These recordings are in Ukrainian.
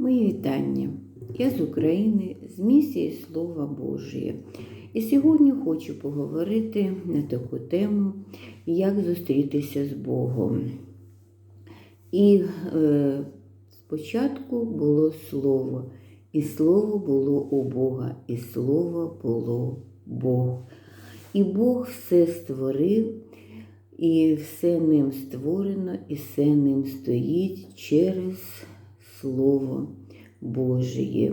Мої вітання. Я з України, з місії Слова Божие. І сьогодні хочу поговорити на таку тему, як зустрітися з Богом. І е, спочатку було Слово, і Слово було у Бога, і Слово було Бог. І Бог все створив, і все ним створено, і все ним стоїть через Слово Божє.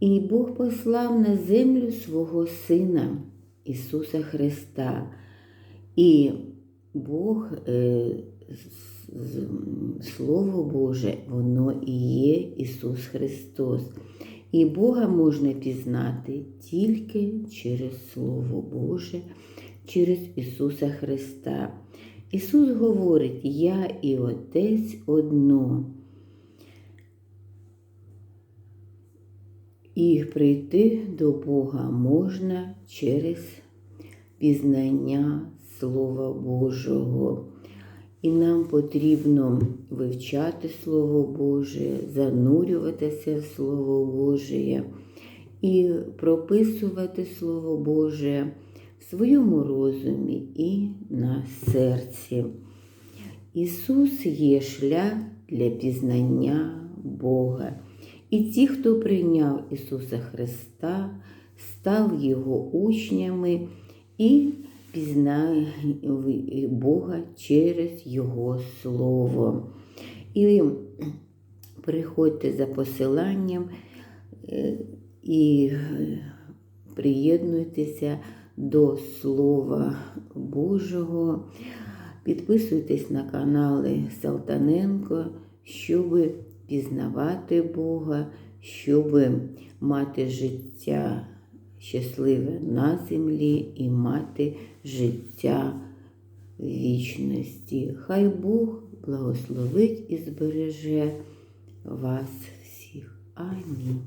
І Бог послав на землю свого Сина Ісуса Христа. І Бог, е, Слово Боже, воно і є Ісус Христос. І Бога можна пізнати тільки через Слово Боже, через Ісуса Христа. Ісус говорить, Я і Отець одно. І прийти до Бога можна через пізнання Слова Божого. І нам потрібно вивчати Слово Боже, занурюватися в Слово Боже і прописувати Слово Боже в своєму розумі і на серці. Ісус є шлях для пізнання Бога. І ті, хто прийняв Ісуса Христа, став Його учнями і пізнає Бога через Його Слово. І приходьте за посиланням е, і приєднуйтеся до Слова Божого. Підписуйтесь на канали Салтаненко, щоб пізнавати Бога, щоб мати життя щасливе на землі і мати життя вічності. Хай Бог благословить і збереже вас всіх. Амінь.